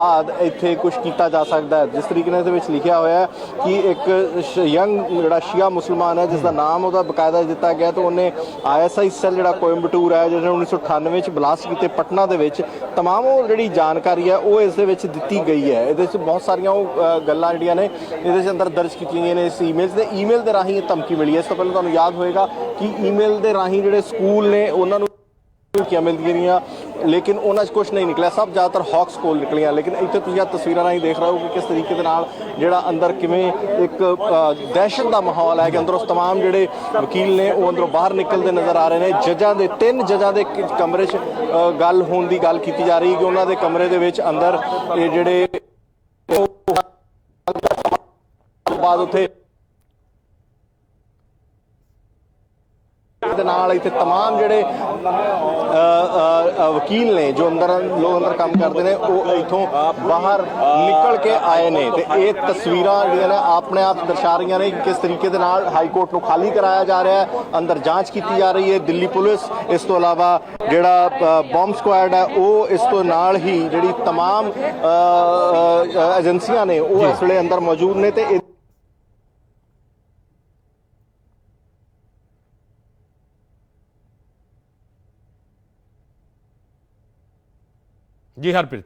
ਬਾਅਦ ਇੱਥੇ ਕੁਝ ਕੀਤਾ ਜਾ ਸਕਦਾ ਹੈ ਜਿਸ ਤਰੀਕੇ ਨਾਲ ਇਹਦੇ ਵਿੱਚ ਲਿਖਿਆ ਹੋਇਆ ਹੈ ਕਿ ਇੱਕ ਯੰਗ ਜਿਹੜਾ ਸ਼ੀਆ ਮੁਸਲਮਾਨ ਹੈ ਜਿਸ ਦਾ ਨਾਮ ਉਹਦਾ ਬਕਾਇਦਾ ਦਿੱਤਾ ਗਿਆ ਤੇ ਉਹਨੇ ਆਈਐਸਆਈ ਸੈੱਲ ਜਿਹੜਾ ਕੋਇੰਬਟੂਰ ਹੈ ਜਿਹਨੇ 1998 ਵਿੱਚ ਬਲਾਸਟ ਕੀਤੇ ਪਟਨਾ ਦੇ ਵਿੱਚ तमाम ਉਹ ਜਿਹੜੀ ਜਾਣਕਾਰੀ ਹੈ ਉਹ ਇਸ ਦੇ ਵਿੱਚ ਦਿੱਤੀ ਗਈ ਹੈ ਇਹਦੇ ਵਿੱਚ ਬਹੁਤ ਸਾਰੀਆਂ ਉਹ ਅ, ਗੱਲਾਂ ਜਿਹੜੀਆਂ ਨੇ ਇਹਦੇ ਵਿੱਚ ਅੰਦਰ ਦਰਜ ਕੀਤੀਆਂ ਗਈਆਂ ਨੇ ਇਸ ਈਮੇਲ ਦੇ ਈਮੇਲ ਦੇ ਰਾਹੀਂ ਇਹ ਧਮਕੀ ਮਿਲੀ ਹੈ ਇਸ ਤੋਂ ਪਹਿਲਾਂ ਤੁਹਾਨੂੰ ਯਾਦ ਹੋਏਗਾ ਕਿ ਈਮੇਲ ਦੇ ਰਾਹੀਂ ਜਿਹੜੇ ਸਕੂਲ ਨੇ ਉਹਨਾਂ ਨੂੰ ਧਮਕੀਆਂ ਮਿਲਦੀਆਂ ਰਹੀਆਂ ਲੇਕਿਨ ਉਹਨਾਂ 'ਚ ਕੁਝ ਨਹੀਂ ਨਿਕਲਿਆ ਸਭ ਜ਼ਿਆਦਾਤਰ ਹੌਕਸ ਕੋਲ ਨਿਕਲੀਆਂ ਲੇਕਿਨ ਇੱਥੇ ਤੁਸੀਂ ਇਹ ਤਸਵੀਰਾਂ ਰਾਹੀਂ ਦੇਖ ਰਹੇ ਹੋ ਕਿ ਕਿਸ ਤਰੀਕੇ ਦੇ ਨਾਲ ਜਿਹੜਾ ਅੰਦਰ ਕਿਵੇਂ ਇੱਕ ਅ, ਦਹਿਸ਼ਤ ਦਾ ਮਾਹੌਲ ਹੈ ਕਿ ਅੰਦਰੋਂ तमाम ਜਿਹੜੇ ਵਕੀਲ ਨੇ ਉਹ ਅੰਦਰੋਂ ਬਾਹਰ ਨਿਕਲਦੇ ਨਜ਼ਰ ਆ ਰਹੇ ਨੇ ਜੱਜਾਂ ਦੇ ਤਿੰਨ ਜੱਜਾਂ ਦੇ ਕ- ਕਮਰੇ 'ਚ ਅ, ਗੱਲ ਹੋਣ ਦੀ ਗੱਲ ਕੀਤੀ ਜਾ ਰਹੀ ਹੈ ਕਿ ਉਹਨਾਂ ਦੇ ਕਮਰੇ ਦੇ ਵਿੱਚ ਅੰਦਰ ਇਹ ਜਿਹੜੇ ਉਹ ਬਾਅਦ ਉੱਥੇ ਨਾਲ ਇੱਥੇ तमाम ਜਿਹੜੇ ਅ, ਅ, ਅ, ਵਕੀਲ ਨੇ ਜੋ ਅੰਦਰ ਲੋਕ ਅੰਦਰ ਕੰਮ ਕਰਦੇ ਨੇ ਉਹ ਇਥੋਂ ਬਾਹਰ ਨਿਕਲ ਕੇ ਆਏ ਨੇ ਤੇ ਇਹ ਤਸਵੀਰਾਂ ਜਿਹੜੀਆਂ ਨੇ ਆਪਣੇ ਆਪ ਦਰਸਾ ਰਹੀਆਂ ਨੇ ਕਿ ਕਿਸ ਤਰੀਕੇ ਦੇ ਨਾਲ ਹਾਈ ਕੋਰਟ ਨੂੰ ਖਾਲੀ ਕਰਾਇਆ ਜਾ ਰਿਹਾ ਹੈ ਅੰਦਰ ਜਾਂਚ ਕੀਤੀ ਜਾ ਰਹੀ ਹੈ ਦਿੱਲੀ ਪੁਲਿਸ ਇਸ ਤੋਂ ਇਲਾਵਾ ਜਿਹੜਾ ਬੰਬ ਸਕੁਐਡ ਹੈ ਉਹ ਇਸ ਤੋਂ ਨਾਲ ਹੀ ਜਿਹੜੀ तमाम ਅ, ਅ, ਏਜੰਸੀਆਂ ਨੇ ਉਹ ਇਸ ਵੇਲੇ ਅੰਦਰ ਮੌਜੂਦ ਨੇ ਤੇ ਜੀ ਹਰਪ੍ਰੀਤ।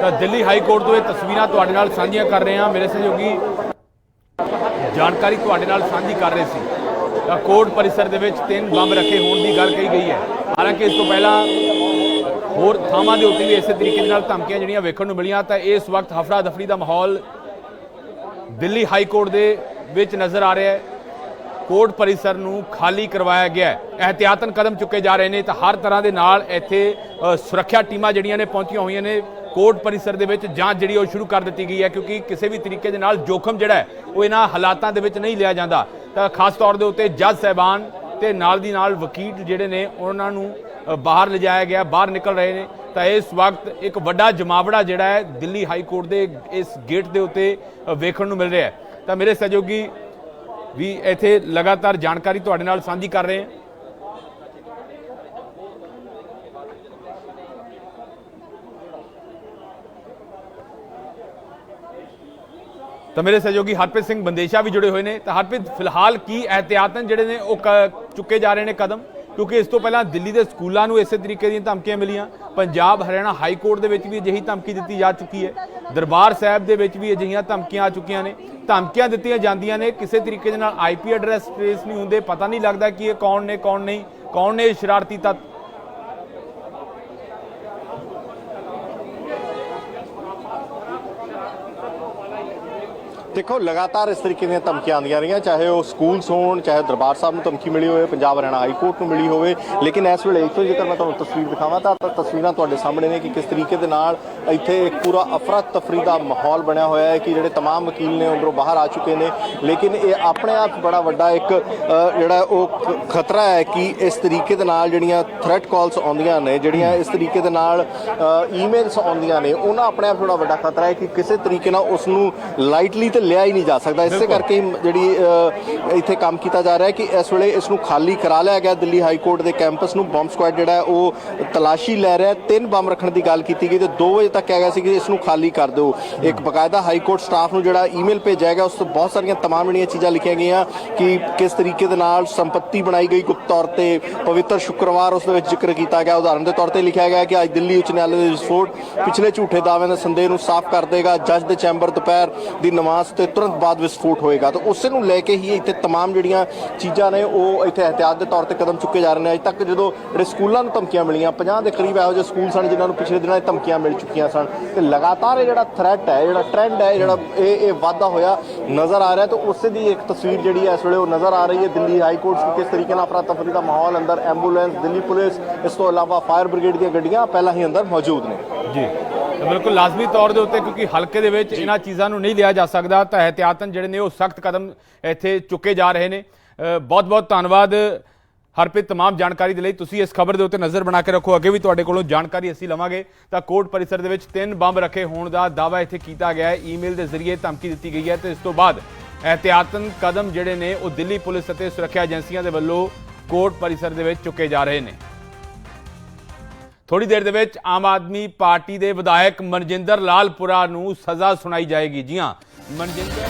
ਤਾਂ ਦਿੱਲੀ ਹਾਈ ਕੋਰਟ ਤੋਂ ਇਹ ਤਸਵੀਰਾਂ ਤੁਹਾਡੇ ਨਾਲ ਸਾਂਝੀਆਂ ਕਰ ਰਹੇ ਹਾਂ। ਮੇਰੇ ਸਹਿਯੋਗੀ ਜਾਣਕਾਰੀ ਤੁਹਾਡੇ ਨਾਲ ਸਾਂਝੀ ਕਰ ਰਹੇ ਸੀ। ਤਾਂ ਕੋਰਟ ਪਰਿਸਰ ਦੇ ਵਿੱਚ ਤਿੰਨ ਬੰਬ ਰੱਖੇ ਹੋਣ ਦੀ ਗੱਲ ਕਹੀ ਗਈ ਹੈ। ਹਾਲਾਂਕਿ ਇਸ ਤੋਂ ਪਹਿਲਾਂ ਹੋਰ ਥਾਵਾਂ ਦੇ ਉੱਤੇ ਵੀ ਇਸੇ ਤਰੀਕੇ ਦੇ ਨਾਲ ਧਮਕੀਆਂ ਜਿਹੜੀਆਂ ਵੇਖਣ ਨੂੰ ਮਿਲੀਆਂ, ਤਾਂ ਇਸ ਵਕਤ ਹਫੜਾ ਦਫੜੀ ਦਾ ਮਾਹੌਲ ਦਿੱਲੀ ਹਾਈ ਕੋਰਟ ਦੇ ਵਿੱਚ ਨਜ਼ਰ ਆ ਰਿਹਾ ਹੈ। ਕੋਰਟ ਪਰਿਸਰ ਨੂੰ ਖਾਲੀ ਕਰਵਾਇਆ ਗਿਆ ਹੈ। ਇਹਤਿਆਤਨ ਕਦਮ ਚੁੱਕੇ ਜਾ ਰਹੇ ਨੇ ਤਾਂ ਹਰ ਤਰ੍ਹਾਂ ਦੇ ਨਾਲ ਇੱਥੇ ਸੁਰੱਖਿਆ ਟੀਮਾਂ ਜਿਹੜੀਆਂ ਨੇ ਪਹੁੰਚੀਆਂ ਹੋਈਆਂ ਨੇ ਕੋਰਟ ਪਰਿਸਰ ਦੇ ਵਿੱਚ। ਜਾਂਚ ਜਿਹੜੀ ਉਹ ਸ਼ੁਰੂ ਕਰ ਦਿੱਤੀ ਗਈ ਹੈ ਕਿਉਂਕਿ ਕਿਸੇ ਵੀ ਤਰੀਕੇ ਦੇ ਨਾਲ ਜੋਖਮ ਜਿਹੜਾ ਉਹ ਇਹਨਾਂ ਹਾਲਾਤਾਂ ਦੇ ਵਿੱਚ ਨਹੀਂ ਲਿਆ ਜਾਂਦਾ। ਤਾਂ ਖਾਸ ਤੌਰ ਦੇ ਉੱਤੇ ਜੱਜ ਸਹਿਬਾਨ ਤੇ ਨਾਲ ਦੀ ਨਾਲ ਵਕੀਲ ਜਿਹੜੇ ਨੇ, ਉਹਨਾਂ ਨੂੰ ਬਾਹਰ ਲਿਜਾਇਆ ਗਿਆ, ਬਾਹਰ ਨਿਕਲ ਰਹੇ ਨੇ। ਤਾਂ ਇਸ ਵਕਤ ਇੱਕ ਵੱਡਾ ਜਮਾਵੜਾ ਜਿਹੜਾ ਹੈ, ਦਿੱਲੀ ਹਾਈ ਕੋਰਟ ਦੇ ਇਸ ਗੇਟ ਦੇ ਉੱਤੇ ਵੇਖਣ ਨੂੰ ਮਿਲ ਰਿਹਾ ਹੈ। ਤਾਂ ਮੇਰੇ ਸਹਿਯੋਗੀ ਵੀ ਇੱਥੇ ਲਗਾਤਾਰ ਜਾਣਕਾਰੀ ਤੁਹਾਡੇ ਨਾਲ ਸਾਂਝੀ ਕਰ ਰਹੇ ਹਾਂ। ਤਾਂ ਮੇਰੇ ਸਹਿਯੋਗੀ ਹਰਪ੍ਰੀਤ ਸਿੰਘ ਬੰਦੇਸ਼ਾ ਵੀ ਜੁੜੇ ਹੋਏ ਨੇ। ਤਾਂ ਹਰਪ੍ਰੀਤ, ਫਿਲਹਾਲ ਕੀ ਇਹਤਿਆਤਨ ਜਿਹੜੇ ਨੇ, ਉਹ ਕ- ਚੁੱਕੇ ਜਾ ਰਹੇ ਨੇ ਕਦਮ? ਕਿਉਂਕਿ ਇਸ ਤੋਂ ਪਹਿਲਾਂ ਦਿੱਲੀ ਦੇ ਸਕੂਲਾਂ ਨੂੰ ਇਸੇ ਤਰੀਕੇ ਦੀਆਂ ਧਮਕੀਆਂ ਮਿਲੀਆਂ। ਪੰਜਾਬ, ਹਰਿਆਣਾ ਹਾਈ ਕੋਰਟ ਦੇ ਵਿੱਚ ਵੀ ਅਜਿਹੀ ਧਮਕੀ ਦਿੱਤੀ ਜਾ ਚੁੱਕੀ ਹੈ। ਦਰਬਾਰ ਸਾਹਿਬ ਦੇ ਵਿੱਚ ਵੀ ਅਜਿਹੀਆਂ ਧਮਕੀਆਂ ਆ ਚੁੱਕੀਆਂ ਨੇ। ਧਮਕੀਆਂ ਦਿੱਤੀਆਂ ਜਾਂਦੀਆਂ ਨੇ, ਕਿਸੇ ਤਰੀਕੇ ਦੇ ਨਾਲ ਆਈਪੀ ਐਡਰੈਸ ਟ੍ਰੇਸ ਨਹੀਂ ਹੁੰਦੇ। ਪਤਾ ਨਹੀਂ ਲੱਗਦਾ ਕਿ ਇਹ ਕੌਣ ਨੇ, ਕੌਣ ਨਹੀਂ, ਕੌਣ ਨੇ ਇਹ ਸ਼ਰਾਰਤੀ ਤੱਤ। ਦੇਖੋ ਲਗਾਤਾਰ ਇਸ ਤਰੀਕੇ ਦੀਆਂ ਧਮਕੀਆਂ ਆਉਂਦੀਆਂ ਰਹੀਆਂ ਚਾਹੇ ਉਹ ਸਕੂਲਸ ਹੋਣ ਚਾਹੇ ਦਰਬਾਰ ਸਾਹਿਬ ਨੂੰ ਧਮਕੀ ਮਿਲੀ ਹੋਵੇ ਪੰਜਾਬ ਹਰਿਆਣਾ ਹਾਈ ਕੋਰਟ ਨੂੰ ਮਿਲੀ ਹੋਵੇ ਲੇਕਿਨ ਇਸ ਵੇਲੇ ਇੱਥੋਂ ਜੇਕਰ ਮੈਂ ਤੁਹਾਨੂੰ ਤਸਵੀਰ ਦਿਖਾਵਾਂ ਤਾਂ ਤਾਂ ਤਸਵੀਰਾਂ ਤੁਹਾਡੇ ਸਾਹਮਣੇ ਨੇ ਕਿ ਕਿਸ ਤਰੀਕੇ ਦੇ ਨਾਲ ਇੱਥੇ ਇੱਕ ਪੂਰਾ ਅਫਰਾ ਤਫਰੀ ਦਾ ਮਾਹੌਲ ਬਣਿਆ ਹੋਇਆ ਹੈ ਕਿ ਜਿਹੜੇ तमाम ਵਕੀਲ ਨੇ ਅੰਦਰੋਂ ਬਾਹਰ ਆ ਚੁੱਕੇ ਨੇ ਲੇਕਿਨ ਇਹ ਆਪਣੇ ਆਪ 'ਚ ਬੜਾ ਵੱਡਾ ਇੱਕ ਅ, ਜਿਹੜਾ ਉਹ ਖ- ਖਤਰਾ ਹੈ ਕਿ ਇਸ ਤਰੀਕੇ ਦੇ ਨਾਲ ਜਿਹੜੀਆਂ ਥ੍ਰੈਟ ਕਾਲਸ ਆਉਂਦੀਆਂ ਨੇ ਜਿਹੜੀਆਂ ਇਸ ਤਰੀਕੇ ਦੇ ਨਾਲ ਈਮੇਲਸ ਆਉਂਦੀਆਂ ਨੇ ਉਹਨਾਂ ਆਪਣੇ ਆਪ 'ਚ ਬੜਾ ਵੱਡਾ ਖਤਰਾ ਹੈ ਕਿ ਕਿਸੇ ਤਰੀਕੇ ਨਾਲ ਉਸ ਨੂੰ ਲਾਈਟਲੀ ਤੇ ਇੱਥੇ ਲਿਆ ਹੀ ਨਹੀਂ ਜਾ ਸਕਦਾ। ਇਸੇ ਕਰਕੇ ਜਿਹੜੀ ਇੱਥੇ ਕੰਮ ਕੀਤਾ ਜਾ ਰਿਹਾ ਹੈ ਕਿ ਇਸ ਵੇਲੇ ਇਸ ਨੂੰ ਖਾਲੀ ਕਰਾ ਲਿਆ ਗਿਆ। ਦਿੱਲੀ ਹਾਈ ਕੋਰਟ ਦੇ ਕੈਂਪਸ ਨੂੰ ਬੰਬ ਸਕੁਐਡ ਜਿਹੜਾ ਉਹ ਤਲਾਸ਼ੀ ਲੈ ਰਿਹਾ ਤਿੰਨ ਬੰਬ ਰੱਖਣ ਦੀ ਗੱਲ ਕੀਤੀ ਗਈ ਤੇ 2 ਵਜੇ ਤੱਕ ਕਿਹਾ ਗਿਆ ਸੀ ਕਿ ਇਸ ਨੂੰ ਖਾਲੀ ਕਰ ਦਿਓ। ਇੱਕ ਬਕਾਇਦਾ ਹਾਈ ਕੋਰਟ ਸਟਾਫ ਨੂੰ ਜਿਹੜਾ ਈਮੇਲ ਭੇਜਿਆ ਗਿਆ ਉਸ ਤੋਂ ਬਹੁਤ ਸਾਰੀਆਂ ਤਮਾਮ ਜਿਹੜੀਆਂ ਚੀਜ਼ਾਂ ਲਿਖੀਆਂ ਗਈਆਂ ਕਿ ਕਿਸ ਤਰੀਕੇ ਦੇ ਨਾਲ ਸੰਪਤੀ ਬਣਾਈ ਗਈ। ਗੁਪਤ ਤੌਰ ਤੇ ਪਵਿੱਤਰ ਸ਼ੁੱਕਰਵਾਰ ਉਸ ਦੇ ਵਿੱਚ ਜ਼ਿਕਰ ਕੀਤਾ ਗਿਆ। ਉਦਾਹਰਨ ਦੇ ਤੌਰ ਤੇ ਲਿਖਿਆ ਗਿਆ ਕਿ ਅੱਜ ਦਿੱਲੀ ਉੱਚ ਨਿਆਲੇ ਦੇ ਵਿਸਫੋਟ ਪਿਛਲੇ ਝੂਠੇ ਦਾਅਵਿਆਂ ਦੇ ਸੰਦੇਹ ਨੂੰ ਸਾਫ਼ ਕਰ ਦੇਗਾ। ਜੱਜ ਦੇ ਚੈਂਬਰ ਦੁਪਹਿਰ ਦੀ ਨਮਾਜ਼ ਤੇ ਤੁਰੰਤ ਬਾਅਦ ਵਿਸਫੋਟ ਹੋਏਗਾ ਤਾਂ ਉਸੇ ਨੂੰ ਲੈ ਕੇ ਹੀ ਇੱਥੇ तमाम ਜਿਹੜੀਆਂ ਚੀਜ਼ਾਂ ਨੇ ਉਹ ਇੱਥੇ ਇਹਤਿਆਤ ਦੇ ਤੌਰ ਤੇ ਕਦਮ ਚੁੱਕੇ ਜਾ ਰਹੇ ਨੇ ਅਜੇ ਤੱਕ ਜਦੋਂ ਜਿਹੜੇ ਸਕੂਲਾਂ ਨੂੰ ਧਮਕੀਆਂ ਮਿਲੀਆਂ 50 ਦੇ ਕਰੀਬ ਇਹੋ ਜਿਹੇ ਸਕੂਲ ਸਨ ਜਿਨ੍ਹਾਂ ਨੂੰ ਪਿਛਲੇ ਦਿਨਾਂ 'ਚ ਧਮਕੀਆਂ ਮਿਲ ਚੁੱਕੀਆਂ ਸਨ ਤੇ ਲਗਾਤਾਰ ਇਹ ਜਿਹੜਾ ਥ੍ਰੈਟ ਹੈ ਜਿਹੜਾ ਟ੍ਰੈਂਡ ਹੈ ਜਿਹੜਾ ਇਹ ਇਹ ਵਾਧਾ ਹੋਇਆ ਨਜ਼ਰ ਆ ਰਿਹਾ ਤੇ ਉਸੇ ਦੀ ਇੱਕ ਤਸਵੀਰ ਜਿਹੜੀ ਹੈ ਇਸ ਵੇਲੇ ਉਹ ਨਜ਼ਰ ਆ ਰਹੀ ਹੈ ਦਿੱਲੀ ਹਾਈ ਕੋਰਟ 'ਚ ਕਿਸ ਤਰੀਕੇ ਨਾਲ ਅਫਰਾ ਤਫਰੀ ਦਾ ਮਾਹੌਲ ਅੰਦਰ ਐਂਬੂਲੈਂਸ ਦਿੱਲੀ ਪੁਲਿਸ ਇਸ ਤੋਂ ਇਲਾਵਾ ਫਾਇਰ ਬ੍ਰਿਗੇਡ ਦੀਆਂ ਗੱਡੀਆਂ ਪਹਿਲਾਂ ਹੀ ਅੰਦਰ ਮੌਜੂਦ ਨੇ ਜੀ ਤਾਂ ਬਿਲਕੁਲ ਲਾਜ਼ਮੀ ਤੌਰ ਦੇ ਉੱਤੇ ਕਿਉਂਕਿ ਹਲਕੇ ਦੇ ਵਿੱਚ ਇਹਨਾਂ ਚੀਜ਼ਾਂ ਨੂੰ ਨਹੀਂ ਲਿਆ ਜਾ ਸਕਦਾ ਤਾਂ ਇਹਤਿਆਤਨ ਜਿਹੜੇ ਨੇ ਉਹ ਸਖਤ ਕਦਮ ਇੱਥੇ ਚੁੱਕੇ ਜਾ ਰਹੇ ਨੇ ਬਹੁਤ ਬਹੁਤ ਧੰਨਵਾਦ ਹਰਪ੍ਰੀਤ तमाम ਜਾਣਕਾਰੀ ਦੇ ਲਈ ਤੁਸੀਂ ਇਸ ਖਬਰ ਦੇ ਉੱਤੇ ਨਜ਼ਰ ਬਣਾ ਕੇ ਰੱਖੋ ਅੱਗੇ ਵੀ ਤੁਹਾਡੇ ਕੋਲੋਂ ਜਾਣਕਾਰੀ ਅਸੀਂ ਲਵਾਂਗੇ ਤਾਂ ਕੋਰਟ ਪਰਿਸਰ ਦੇ ਵਿੱਚ ਤਿੰਨ ਬੰਬ ਰੱਖੇ ਹੋਣ ਦਾ ਦਾਅਵਾ ਇੱਥੇ ਕੀਤਾ ਗਿਆ ਹੈ ਈਮੇਲ ਦੇ ਜ਼ਰੀਏ ਧਮਕੀ ਦਿੱਤੀ ਗਈ ਹੈ ਤੇ ਇਸ ਤੋਂ ਬਾਅਦ ਇਹਤਿਆਤਨ ਕਦਮ ਜਿਹੜੇ ਨੇ ਉਹ ਦਿੱਲੀ ਪੁਲਿਸ ਅਤੇ ਸੁਰੱਖਿਆ ਏਜੰਸੀਆਂ ਦੇ ਵੱਲੋਂ ਕੋਰਟ ਪਰਿਸਰ ਦੇ ਵਿੱਚ ਚੁੱਕੇ ਜਾ ਰਹੇ ਨੇ ਥੋੜੀ ਦੇਰ ਦੇ ਵਿੱਚ ਆਮ ਆਦਮੀ ਪਾਰਟੀ ਦੇ ਵਿਧਾਇਕ ਮਨਜਿੰਦਰ ਲਾਲਪੁਰਾ ਨੂੰ ਸਜ਼ਾ ਸੁਣਾਈ ਜਾਏਗੀ। ਜੀ ਹਾਂ, ਮਨਜਿੰਦਰ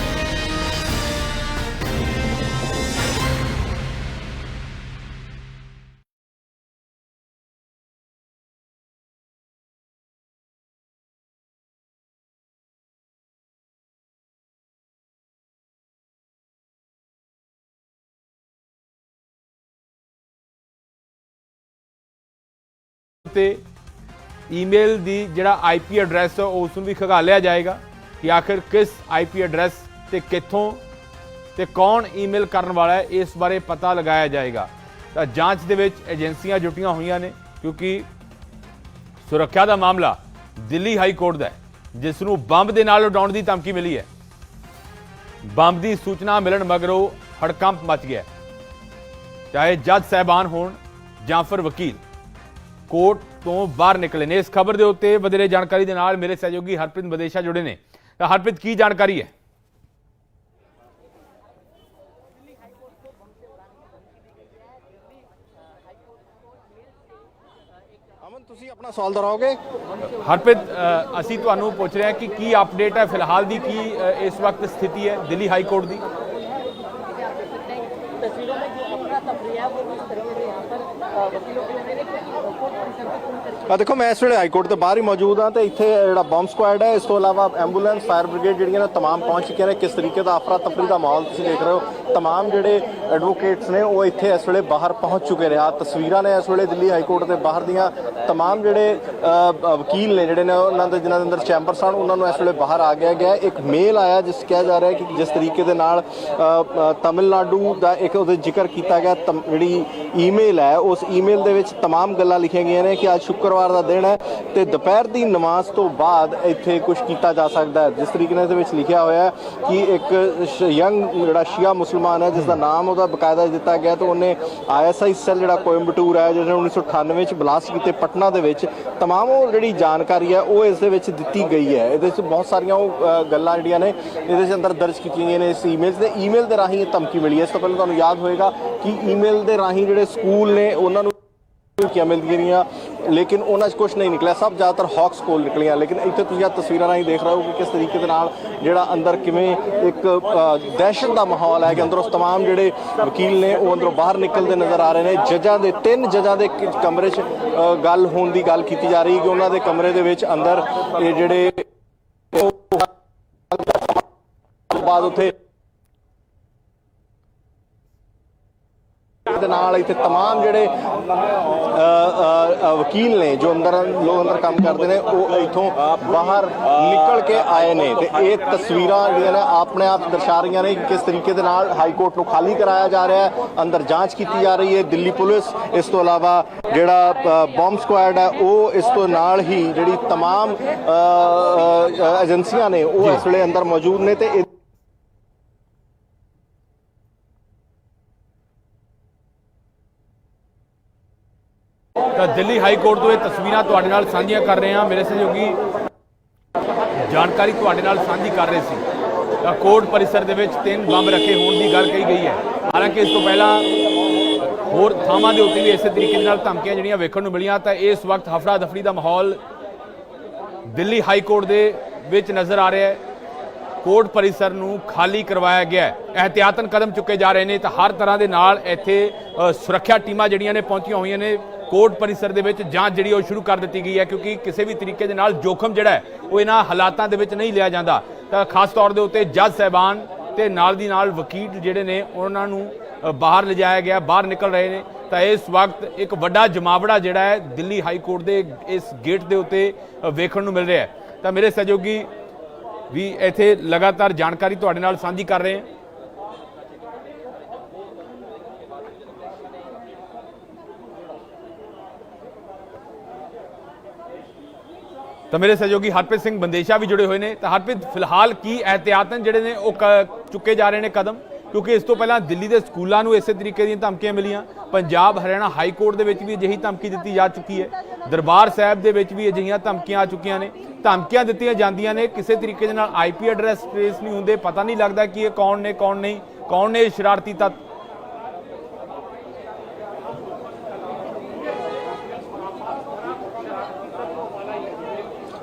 ਤੇ ਈਮੇਲ ਦੀ ਜਿਹੜਾ ਆਈਪੀ ਐਡਰੈਸ ਹੈ ਉਸ ਨੂੰ ਵੀ ਖਗਾਲਿਆ ਜਾਏਗਾ ਕਿ ਆਖਿਰ ਕਿਸ ਆਈਪੀ ਐਡਰੈਸ ਤੇ ਕਿੱਥੋਂ ਤੇ ਕੌਣ ਈਮੇਲ ਕਰਨ ਵਾਲਾ ਹੈ, ਇਸ ਬਾਰੇ ਪਤਾ ਲਗਾਇਆ ਜਾਏਗਾ। ਤਾਂ ਜਾਂਚ ਦੇ ਵਿੱਚ ਏਜੰਸੀਆਂ ਜੁਟੀਆਂ ਹੋਈਆਂ ਨੇ, ਕਿਉਂਕਿ ਸੁਰੱਖਿਆ ਦਾ ਮਾਮਲਾ ਦਿੱਲੀ ਹਾਈ ਕੋਰਟ ਦਾ ਜਿਸ ਨੂੰ ਬੰਬ ਦੇ ਨਾਲ ਉਡਾਉਣ ਦੀ ਧਮਕੀ ਮਿਲੀ ਹੈ। ਬੰਬ ਦੀ ਸੂਚਨਾ ਮਿਲਣ ਮਗਰੋਂ ਹੜਕੰਪ ਮਚ ਗਿਆ ਚਾਹੇ ਜੱਜ ਸਹਿਬਾਨ ਹੋਣ ਜਾਂ ਫਿਰ ਵਕੀਲ। ਕੋਰਟ ਤੋਂ ਬਾਹਰ ਨਿਕਲੇ ਨੇ। ਇਸ ਖਬਰ ਦੇ ਉੱਤੇ ਵਧੇਰੇ ਜਾਣਕਾਰੀ ਦੇ ਨਾਲ ਮੇਰੇ ਸਹਿਯੋਗੀ ਹਰਪ੍ਰੀਤ ਬਦੇਸ਼ਾ ਜੁੜੇ ਨੇ। ਤਾਂ ਹਰਪ੍ਰੀਤ ਕੀ ਜਾਣਕਾਰੀ ਹੈ? ਅਮਨ ਤੁਸੀਂ ਆਪਣਾ ਸਵਾਲ ਦੁਹਰਾਓਗੇ? ਹਰਪ੍ਰੀਤ ਅਸੀਂ ਤੁਹਾਨੂੰ ਪੁੱਛ ਰਹੇ ਹਾਂ ਕਿ ਕੀ ਅਪਡੇਟ ਹੈ? ਫਿਲਹਾਲ ਦੀ ਕੀ ਇਸ ਵਕਤ ਸਥਿਤੀ ਹੈ ਦਿੱਲੀ ਹਾਈ ਕੋਰਟ ਦੀ? ਤਸਵੀਰਾਂ ਵਿੱਚ ਆਪਣਾ ਤਬਰੀਆ ਉਹ ਆ ਦੇਖੋ ਮੈਂ ਇਸ ਵੇਲੇ ਹਾਈ ਕੋਰਟ ਦੇ ਬਾਹਰ ਹੀ ਮੌਜੂਦ ਹਾਂ ਤੇ ਇੱਥੇ ਜਿਹੜਾ ਬੰਬ ਸਕੁਐਡ ਹੈ ਇਸ ਤੋਂ ਇਲਾਵਾ ਐਂਬੂਲੈਂਸ ਫਾਇਰ ਬ੍ਰਿਗੇਡ ਜਿਹੜੀਆਂ ਨੇ तमाम ਪਹੁੰਚ ਚੁੱਕੀਆਂ ਨੇ ਕਿਸ ਤਰੀਕੇ ਦਾ ਅਫਰਾ ਤਫਰੀ ਦਾ ਮਾਹੌਲ ਤੁਸੀਂ ਦੇਖ ਰਹੇ ਹੋ तमाम ਜਿਹੜੇ ਐਡਵੋਕੇਟਸ ਨੇ ਉਹ ਇੱਥੇ ਇਸ ਵੇਲੇ ਬਾਹਰ ਪਹੁੰਚ ਚੁੱਕੇ ਨੇ ਆ ਤਸਵੀਰਾਂ ਨੇ ਇਸ ਵੇਲੇ ਦਿੱਲੀ ਹਾਈ ਕੋਰਟ ਦੇ ਬਾਹਰ ਦੀਆਂ तमाम ਜਿਹੜੇ ਅ, ਅ, ਵਕੀਲ ਨੇ ਜਿਹੜੇ ਨੇ ਉਹਨਾਂ ਦੇ ਜਿਨ੍ਹਾਂ ਦੇ ਅੰਦਰ ਚੈਂਬਰ ਸਨ ਉਹਨਾਂ ਨੂੰ ਇਸ ਵੇਲੇ ਬਾਹਰ ਆ ਗਿਆ ਗਿਆ ਇੱਕ ਮੇਲ ਆਇਆ ਜਿਸ ਕਿਹਾ ਜਾ ਰਿਹਾ ਹੈ ਕਿ ਜਿਸ ਤਰੀਕੇ ਦੇ ਨਾਲ ਅ, ਅ, ਤਮਿਲਨਾਡੂ ਦਾ ਇੱਕ ਉਹਦੇ ਜ਼ਿਕਰ ਕੀਤਾ ਗਿਆ ਤਮ- ਜਿਹੜੀ ਈਮੇਲ ਹੈ ਉਸ ਈਮੇਲ ਦੇ ਵਿੱਚ तमाम ਗੱਲਾਂ ਲਿਖੀਆਂ ਗਈਆਂ ਨੇ ਕਿ ਅੱਜ ਸ਼ੁੱਕਰਵਾਰ ਦਾ ਦਿਨ ਹੈ ਤੇ ਦੁਪਹਿਰ ਦੀ ਨਮਾਜ਼ ਤੋਂ ਬਾਅਦ ਇੱਥੇ ਕੁਝ ਕੀਤਾ ਜਾ ਸਕਦਾ ਹੈ ਜਿਸ ਤਰੀਕੇ ਨਾਲ ਇਹਦੇ ਵਿੱਚ ਲਿਖਿਆ ਹੋਇਆ ਹੈ ਕਿ ਇੱਕ ਯੰਗ ਜਿਹੜਾ ਸ਼ੀਆ ਮੁਸਲਮਾਨ ਹੈ ਜਿਸ ਦਾ ਨਾਮ ਉਹਦਾ ਬਕਾਇਦਾ ਦਿੱਤਾ ਗਿਆ ਤੇ ਉਹਨੇ ਆਈਐਸਆਈ ਸੈੱਲ ਜਿਹੜਾ ਕੋਇੰਬਟੂਰ ਹੈ ਜਿਹਨੇ 1998 ਵਿੱਚ ਬਲਾਸਟ ਕੀਤੇ ਪਟਨਾ ਦੇ ਵਿੱਚ तमाम ਉਹ ਜਿਹੜੀ ਜਾਣਕਾਰੀ ਹੈ ਉਹ ਇਸ ਦੇ ਵਿੱਚ ਦਿੱਤੀ ਗਈ ਹੈ ਇਹਦੇ ਵਿੱਚ ਬਹੁਤ ਸਾਰੀਆਂ ਉਹ ਅ, ਗੱਲਾਂ ਜਿਹੜੀਆਂ ਨੇ ਇਹਦੇ ਵਿੱਚ ਅੰਦਰ ਦਰਜ ਕੀਤੀਆਂ ਗਈਆਂ ਨੇ ਇਸ ਈਮੇਲ ਦੇ ਈਮੇਲ ਦੇ ਰਾਹੀਂ ਇਹ ਧਮਕੀ ਮਿਲੀ ਹੈ ਇਸ ਤੋਂ ਪਹਿਲਾਂ ਤੁਹਾਨੂੰ ਯਾਦ ਹੋਏਗਾ ਕਿ ਈਮੇਲ ਦੇ ਰਾਹੀਂ ਜਿਹੜੇ ਸਕੂਲ ਨੇ ਉਹਨਾਂ ਨੂੰ ਧਮਕੀਆਂ ਮਿਲਦੀਆਂ ਰਹੀਆਂ ਲੇਕਿਨ ਉਹਨਾਂ 'ਚ ਕੁਝ ਨਹੀਂ ਨਿਕਲਿਆ ਸਭ ਜ਼ਿਆਦਾਤਰ ਹੌਕਸ ਕੋਲ ਨਿਕਲੀਆਂ ਲੇਕਿਨ ਇੱਥੇ ਤੁਸੀਂ ਇਹ ਤਸਵੀਰਾਂ ਰਾਹੀਂ ਦੇਖ ਰਹੇ ਹੋ ਕਿ ਕਿਸ ਤਰੀਕੇ ਦੇ ਨਾਲ ਜਿਹੜਾ ਅੰਦਰ ਕਿਵੇਂ ਇੱਕ ਅ, ਦਹਿਸ਼ਤ ਦਾ ਮਾਹੌਲ ਹੈ ਕਿ ਅੰਦਰੋਂ तमाम ਜਿਹੜੇ ਵਕੀਲ ਨੇ ਉਹ ਅੰਦਰੋਂ ਬਾਹਰ ਨਿਕਲਦੇ ਨਜ਼ਰ ਆ ਰਹੇ ਨੇ ਜੱਜਾਂ ਦੇ ਤਿੰਨ ਜੱਜਾਂ ਦੇ ਇੱਕ ਕਮਰੇ 'ਚ ਅ, ਗੱਲ ਹੋਣ ਦੀ ਗੱਲ ਕੀਤੀ ਜਾ ਰਹੀ ਹੈ ਕਿ ਉਹਨਾਂ ਦੇ ਕਮਰੇ ਦੇ ਵਿੱਚ ਅੰਦਰ ਇਹ ਜਿਹੜੇ ਉਹ ਬਾਅਦ ਉੱਥੇ ਦੇ ਨਾਲ ਇੱਥੇ तमाम ਜਿਹੜੇ ਅ, ਅ, ਅ, ਵਕੀਲ ਨੇ ਜੋ ਅੰਦਰ ਲੋਕ ਅੰਦਰ ਕੰਮ ਕਰਦੇ ਨੇ ਉਹ ਇੱਥੋਂ ਬਾਹਰ ਨਿਕਲ ਕੇ ਆਏ ਨੇ ਤੇ ਇਹ ਤਸਵੀਰਾਂ ਜਿਹੜੀਆਂ ਨੇ ਆਪਣੇ ਆਪ ਦਰਸਾ ਰਹੀਆਂ ਨੇ ਕਿ ਕਿਸ ਤਰੀਕੇ ਦੇ ਨਾਲ ਹਾਈ ਕੋਰਟ ਨੂੰ ਖਾਲੀ ਕਰਾਇਆ ਜਾ ਰਿਹਾ ਹੈ ਅੰਦਰ ਜਾਂਚ ਕੀਤੀ ਜਾ ਰਹੀ ਹੈ ਦਿੱਲੀ ਪੁਲਿਸ ਇਸ ਤੋਂ ਇਲਾਵਾ ਜਿਹੜਾ ਬੰਬ ਸਕੁਐਡ ਹੈ ਉਹ ਇਸ ਤੋਂ ਨਾਲ ਹੀ ਜਿਹੜੀ तमाम ਅ, ਅ, ਏਜੰਸੀਆਂ ਨੇ ਉਹ ਇਸ ਵੇਲੇ ਅੰਦਰ ਮੌਜੂਦ ਨੇ ਤੇ ਦਿੱਲੀ ਹਾਈ ਕੋਰਟ ਤੋਂ ਇਹ ਤਸਵੀਰਾਂ ਤੁਹਾਡੇ ਨਾਲ ਸਾਂਝੀਆਂ ਕਰ ਰਹੇ ਹਾਂ। ਮੇਰੇ ਸਹਿਯੋਗੀ ਜਾਣਕਾਰੀ ਤੁਹਾਡੇ ਨਾਲ ਸਾਂਝੀ ਕਰ ਰਹੇ ਸੀ। ਤਾਂ ਕੋਰਟ ਪਰਿਸਰ ਦੇ ਵਿੱਚ ਤਿੰਨ ਬੰਬ ਰੱਖੇ ਹੋਣ ਦੀ ਗੱਲ ਕਹੀ ਗਈ ਹੈ। ਹਾਲਾਂਕਿ ਇਸ ਤੋਂ ਪਹਿਲਾਂ ਹੋਰ ਥਾਵਾਂ ਦੇ ਉੱਤੇ ਵੀ ਇਸੇ ਤਰੀਕੇ ਦੇ ਨਾਲ ਧਮਕੀਆਂ ਜਿਹੜੀਆਂ ਵੇਖਣ ਨੂੰ ਮਿਲੀਆਂ, ਤਾਂ ਇਸ ਵਕਤ ਹਫੜਾ ਦਫੜੀ ਦਾ ਮਾਹੌਲ ਦਿੱਲੀ ਹਾਈ ਕੋਰਟ ਦੇ ਵਿੱਚ ਨਜ਼ਰ ਆ ਰਿਹਾ ਹੈ। ਕੋਰਟ ਪਰਿਸਰ ਨੂੰ ਖਾਲੀ ਕਰਵਾਇਆ ਗਿਆ ਹੈ। ਇਹਤਿਆਤਨ ਕਦਮ ਚੁੱਕੇ ਜਾ ਰਹੇ ਨੇ, ਤਾਂ ਹਰ ਤਰ੍ਹਾਂ ਦੇ ਨਾਲ ਇੱਥੇ ਸੁਰੱਖਿਆ ਟੀਮਾਂ ਜਿਹੜੀਆਂ ਨੇ ਪਹੁੰਚੀਆਂ ਹੋਈਆਂ ਨੇ। ਕੋਰਟ ਪਰਿਸਰ ਦੇ ਵਿੱਚ ਜਾਂਚ ਜਿਹੜੀ ਉਹ ਸ਼ੁਰੂ ਕਰ ਦਿੱਤੀ ਗਈ ਹੈ, ਕਿਉਂਕਿ ਕਿਸੇ ਵੀ ਤਰੀਕੇ ਦੇ ਨਾਲ ਜੋਖਮ ਜਿਹੜਾ ਹੈ, ਉਹ ਇਹਨਾਂ ਹਾਲਾਤਾਂ ਦੇ ਵਿੱਚ ਨਹੀਂ ਲਿਆ ਜਾਂਦਾ। ਤਾਂ ਖਾਸ ਤੌਰ ਦੇ ਉੱਤੇ ਜੱਜ ਸਹਿਬਾਨ ਤੇ ਨਾਲ ਦੀ ਨਾਲ ਵਕੀਲ ਜਿਹੜੇ ਨੇ, ਉਹਨਾਂ ਨੂੰ ਬਾਹਰ ਲਿਜਾਇਆ ਗਿਆ, ਬਾਹਰ ਨਿਕਲ ਰਹੇ ਨੇ। ਤਾਂ ਇਸ ਵਕਤ ਇੱਕ ਵੱਡਾ ਜਮਾਵੜਾ ਜਿਹੜਾ ਹੈ, ਦਿੱਲੀ ਹਾਈ ਕੋਰਟ ਦੇ ਇਸ ਗੇਟ ਦੇ ਉੱਤੇ ਵੇਖਣ ਨੂੰ ਮਿਲ ਰਿਹਾ ਹੈ। ਤਾਂ ਮੇਰੇ ਸਹਿਯੋਗੀ ਵੀ ਇੱਥੇ ਲਗਾਤਾਰ ਜਾਣਕਾਰੀ ਤੁਹਾਡੇ ਨਾਲ ਸਾਂਝੀ ਕਰ ਰਹੇ ਹਾਂ। ਤਾਂ ਮੇਰੇ ਸਹਿਯੋਗੀ ਹਰਪ੍ਰੀਤ ਸਿੰਘ ਬੰਦੇਸ਼ਾ ਵੀ ਜੁੜੇ ਹੋਏ ਨੇ। ਤਾਂ ਹਰਪ੍ਰੀਤ, ਫਿਲਹਾਲ ਕੀ ਇਹਤਿਆਤਨ ਜਿਹੜੇ ਨੇ ਉਹ ਕ- ਚੁੱਕੇ ਜਾ ਰਹੇ ਨੇ ਕਦਮ? ਕਿਉਂਕਿ ਇਸ ਤੋਂ ਪਹਿਲਾਂ ਦਿੱਲੀ ਦੇ ਸਕੂਲਾਂ ਨੂੰ ਇਸੇ ਤਰੀਕੇ ਦੀਆਂ ਧਮਕੀਆਂ ਮਿਲੀਆਂ। ਪੰਜਾਬ, ਹਰਿਆਣਾ ਹਾਈ ਕੋਰਟ ਦੇ ਵਿੱਚ ਵੀ ਅਜਿਹੀ ਧਮਕੀ ਦਿੱਤੀ ਜਾ ਚੁੱਕੀ ਹੈ। ਦਰਬਾਰ ਸਾਹਿਬ ਦੇ ਵਿੱਚ ਵੀ ਅਜਿਹੀਆਂ ਧਮਕੀਆਂ ਆ ਚੁੱਕੀਆਂ ਨੇ। ਧਮਕੀਆਂ ਦਿੱਤੀਆਂ ਜਾਂਦੀਆਂ ਨੇ ਕਿਸੇ ਤਰੀਕੇ ਦੇ ਨਾਲ ਆਈਪੀ ਐਡਰੈਸ ਟ੍ਰੇਸ ਨਹੀਂ ਹੁੰਦੇ। ਪਤਾ ਨਹੀਂ ਲੱਗਦਾ ਕਿ ਇਹ ਕੌਣ ਨੇ, ਕੌਣ ਨਹੀਂ, ਕੌਣ ਨੇ ਇਹ ਸ਼ਰਾਰਤੀ ਤੱਤ?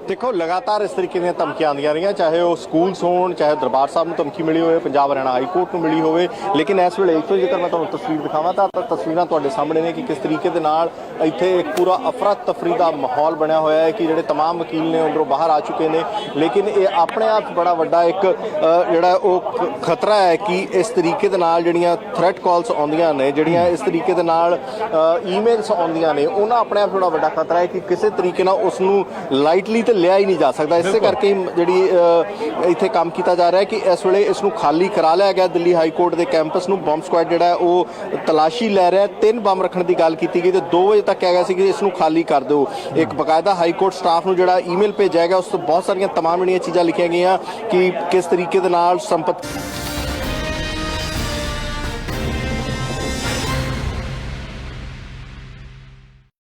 ਦੇਖੋ ਲਗਾਤਾਰ ਇਸ ਤਰੀਕੇ ਦੀਆਂ ਧਮਕੀਆਂ ਆਉਂਦੀਆਂ ਰਹੀਆਂ ਚਾਹੇ ਉਹ ਸਕੂਲਸ ਹੋਣ ਚਾਹੇ ਦਰਬਾਰ ਸਾਹਿਬ ਨੂੰ ਧਮਕੀ ਮਿਲੀ ਹੋਵੇ ਪੰਜਾਬ ਹਰਿਆਣਾ ਹਾਈ ਕੋਰਟ ਨੂੰ ਮਿਲੀ ਹੋਵੇ ਲੇਕਿਨ ਇਸ ਵੇਲੇ ਇੱਥੋਂ ਜੇਕਰ ਮੈਂ ਤੁਹਾਨੂੰ ਤਸਵੀਰ ਦਿਖਾਵਾਂ ਤਾਂ ਤਾਂ ਤਸਵੀਰਾਂ ਤੁਹਾਡੇ ਸਾਹਮਣੇ ਨੇ ਕਿ ਕਿਸ ਤਰੀਕੇ ਦੇ ਨਾਲ ਇੱਥੇ ਇੱਕ ਪੂਰਾ ਅਫਰਾ ਤਫਰੀ ਦਾ ਮਾਹੌਲ ਬਣਿਆ ਹੋਇਆ ਹੈ ਕਿ ਜਿਹੜੇ तमाम ਵਕੀਲ ਨੇ ਅੰਦਰੋਂ ਬਾਹਰ ਆ ਚੁੱਕੇ ਨੇ ਲੇਕਿਨ ਇਹ ਆਪਣੇ ਆਪ 'ਚ ਬੜਾ ਵੱਡਾ ਇੱਕ ਅ, ਜਿਹੜਾ ਉਹ ਖ- ਖਤਰਾ ਹੈ ਕਿ ਇਸ ਤਰੀਕੇ ਦੇ ਨਾਲ ਜਿਹੜੀਆਂ ਥ੍ਰੈਟ ਕਾਲਸ ਆਉਂਦੀਆਂ ਨੇ ਜਿਹੜੀਆਂ ਇਸ ਤਰੀਕੇ ਦੇ ਨਾਲ ਈਮੇਲਸ ਆਉਂਦੀਆਂ ਨੇ ਉਹਨਾਂ ਆਪਣੇ ਆਪ 'ਚ ਬੜਾ ਵੱਡਾ ਖਤਰਾ ਹੈ ਕਿ ਕਿਸੇ ਤਰੀਕੇ ਨਾਲ ਉਸ ਨੂੰ ਲਾਈਟਲੀ ਤੇ ਲਿਆ ਹੀ ਨਹੀਂ ਜਾ ਸਕਦਾ। ਇਸੇ ਕਰਕੇ ਹੀ ਜਿਹੜੀ ਇੱਥੇ ਕੰਮ ਕੀਤਾ ਜਾ ਰਿਹਾ ਹੈ ਕਿ ਇਸ ਵੇਲੇ ਇਸ ਨੂੰ ਖਾਲੀ ਕਰਾ ਲਿਆ ਗਿਆ। ਦਿੱਲੀ ਹਾਈ ਕੋਰਟ ਦੇ ਕੈਂਪਸ ਨੂੰ ਬੰਬ ਸਕੁਐਡ ਜਿਹੜਾ ਉਹ ਤਲਾਸ਼ੀ ਲੈ ਰਿਹਾ। ਤਿੰਨ ਬੰਬ ਰੱਖਣ ਦੀ ਗੱਲ ਕੀਤੀ ਗਈ ਤੇ 2 ਵਜੇ ਤੱਕ ਕਿਹਾ ਗਿਆ ਸੀ ਕਿ ਇਸ ਨੂੰ ਖਾਲੀ ਕਰ ਦਿਓ। ਇੱਕ ਬਕਾਇਦਾ ਹਾਈ ਕੋਰਟ ਸਟਾਫ ਨੂੰ ਜਿਹੜਾ ਈਮੇਲ ਭੇਜਿਆ ਗਿਆ ਉਸ ਤੋਂ ਬਹੁਤ ਸਾਰੀਆਂ ਤਮਾਮ ਜਿਹੜੀਆਂ ਚੀਜ਼ਾਂ ਲਿਖੀਆਂ ਗਈਆਂ ਕਿ ਕਿਸ ਤਰੀਕੇ ਦੇ ਨਾਲ ਸੰਪਤ